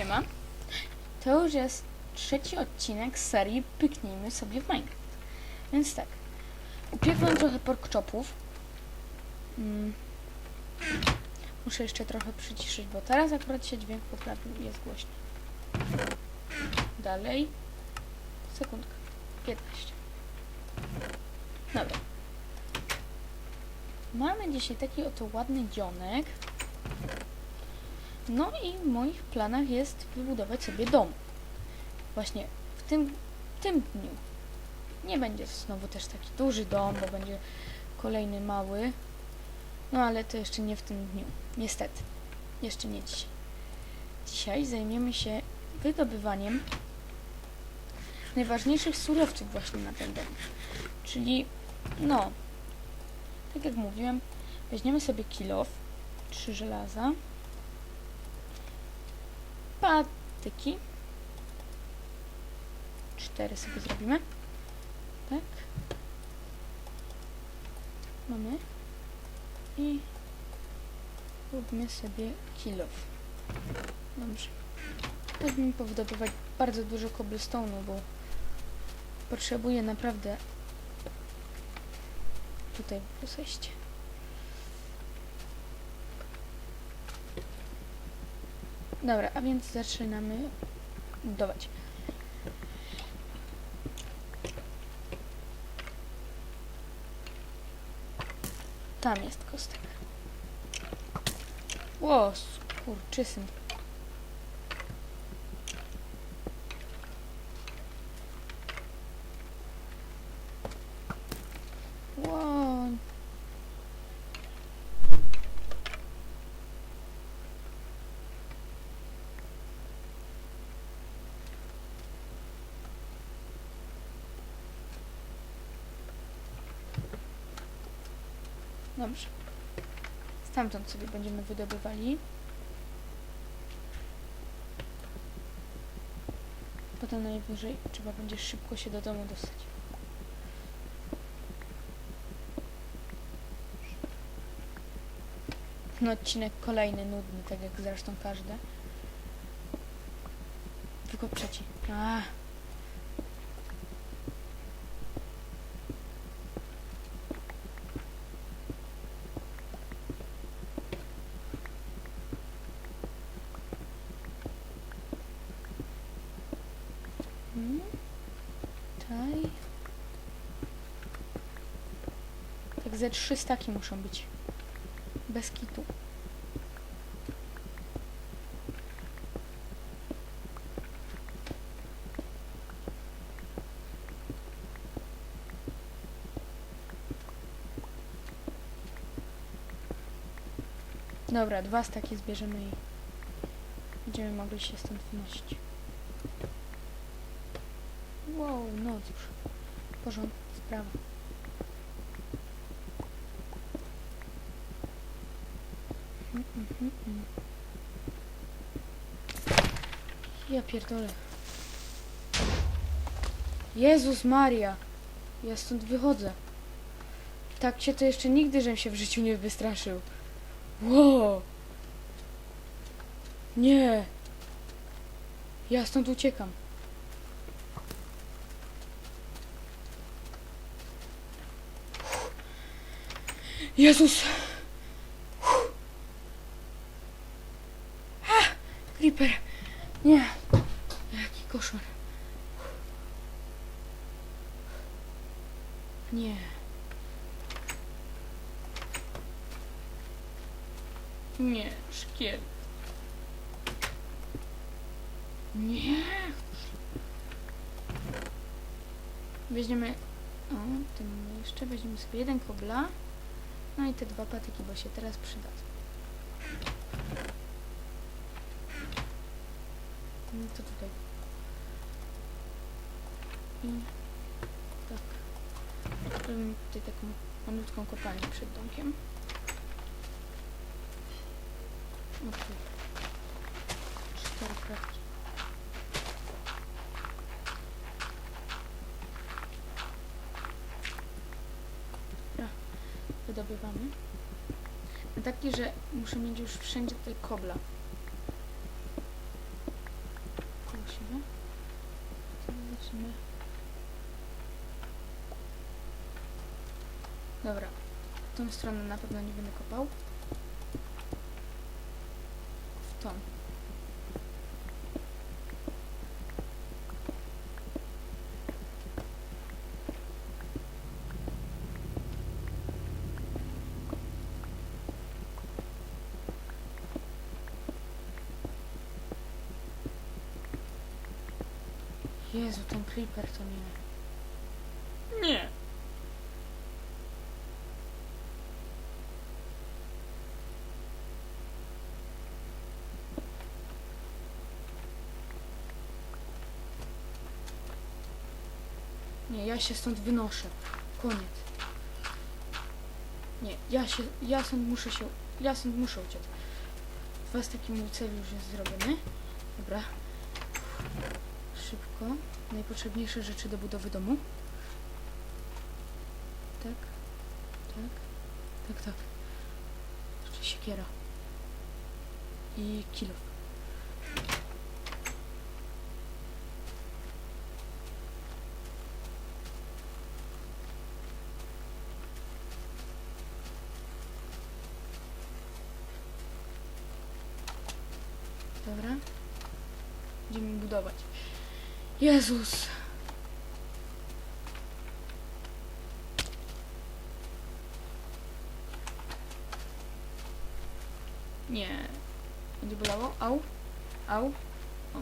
Siema. To już jest trzeci odcinek z serii Pyknijmy sobie w Minecraft. Więc tak. Upiekłem trochę pork chopów. Mm. Muszę jeszcze trochę przyciszyć, bo teraz akurat się dźwięk poprawił i jest głośny. Dalej. Sekundka. 15. Dobra. Mamy dzisiaj taki oto ładny dzionek. No i w moich planach jest wybudować sobie dom. Właśnie w tym, w tym dniu. Nie będzie znowu też taki duży dom, bo będzie kolejny mały. No ale to jeszcze nie w tym dniu. Niestety. Jeszcze nie dzisiaj. Dzisiaj zajmiemy się wydobywaniem najważniejszych surowców właśnie na ten dom. Czyli, no, tak jak mówiłem, weźmiemy sobie kilof, trzy żelaza, patyki. Cztery sobie zrobimy. Tak. Mamy. I róbmy sobie kilof. Dobrze. Weźmiemy powydobywać bardzo dużo cobblestone'u, bo potrzebuję naprawdę tutaj posejście. Dobra, a więc zaczynamy budować. Tam jest kostek. Ło, kurczysyn. Dobrze. Stamtąd sobie będziemy wydobywali. Potem najwyżej trzeba będzie szybko się do domu dostać. No odcinek kolejny, nudny, tak jak zresztą każdy. Tylko trzeci. A. Hmm. Tutaj. Tak ze trzy staki muszą być. Bez kitu. Dobra, dwa staki zbierzemy i będziemy mogli się stąd wynosić. Wow, no cóż. Porządna sprawa. Mm, mm, mm, mm. Ja pierdolę. Jezus Maria. Ja stąd wychodzę. Tak się to jeszcze nigdy, żem się w życiu nie wystraszył. Wow. Nie. Ja stąd uciekam. Jezus. Ah, Creeper. Nie. Jaki koszmar. Nie. Nie, szkiel. Nie. Weźmiemy... O, tym jeszcze weźmiemy sobie jeden kobla. No i te dwa patyki, bo się teraz przydadzą. No to tutaj. I. Zrobimy tutaj taką malutką kopalnię przed domkiem. Okay. Cztery kratki. Dobra, wydobywamy. Taki, że muszę mieć już wszędzie tutaj kobla. Musimy. Zobaczymy. Dobra. W tą stronę na pewno nie będę kopał. W tą. Jezu, ten creeper to nie. Nie. Nie, ja się stąd wynoszę. Koniec. Nie, ja się, ja stąd muszę się, ja stąd muszę uciec. Was taki mój cel już jest zrobiony. Dobra. Szybko. Najpotrzebniejsze rzeczy do budowy domu. Tak. Tak. Tak, tak. Siekiera. I kilo. Dobra. Będziemy budować. Jezus. Nie. Będzie bolało? Au. Au. O.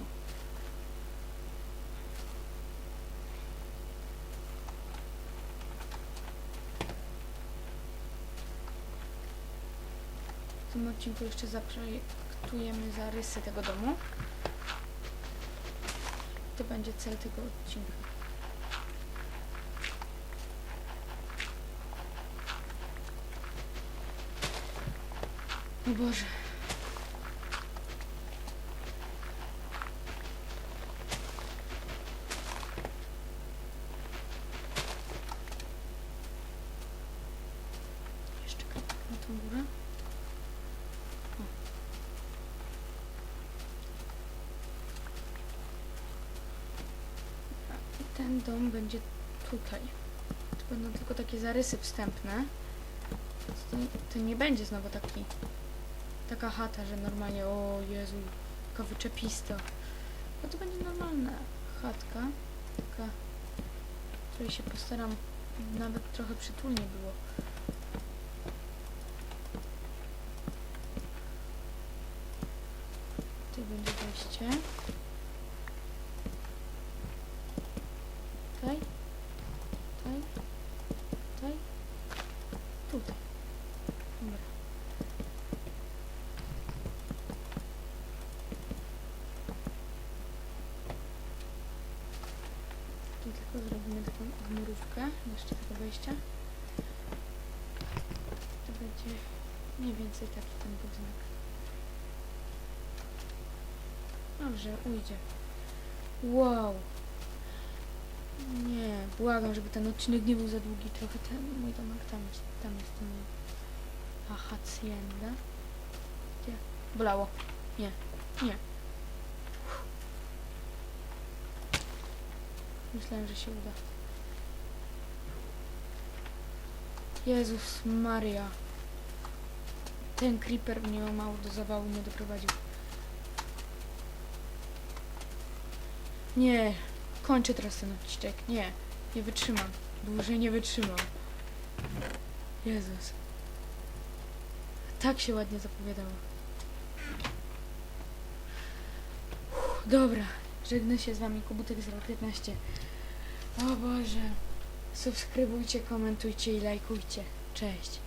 W tym odcinku jeszcze zaprojektujemy zarysy tego domu. To będzie cel tego odcinka. O Boże. Jeszcze kawałek na tą górę. O. I ten dom będzie tutaj. To będą tylko takie zarysy wstępne. To, nie będzie znowu taki taka chata, że normalnie o Jezu, taka wyczepista. No to będzie normalna chatka, taka, której się postaram nawet trochę przytulnie było. Tu będzie wejście. Tutaj. Tutaj. Tutaj. Tutaj. Dobra. Tu tylko zrobimy taką murówkę jeszcze tego wejścia. To będzie mniej więcej taki ten budynek. Dobrze, ujdzie. Wow. Nie, błagam, żeby ten odcinek nie był za długi. Trochę ten mój domek tam jest, tam jest ten hacienda. Gdzie? Bolało. Nie, nie. Myślałem, że się uda. Jezus Maria. Ten creeper mnie mało do zawału nie doprowadził. Nie, kończę teraz ten odcinek. Nie, nie wytrzymam. Dłużej nie wytrzymam. Jezus. Tak się ładnie zapowiadało. Uff, dobra, żegnę się z wami Kubutek 015. O Boże. Subskrybujcie, komentujcie i lajkujcie. Cześć.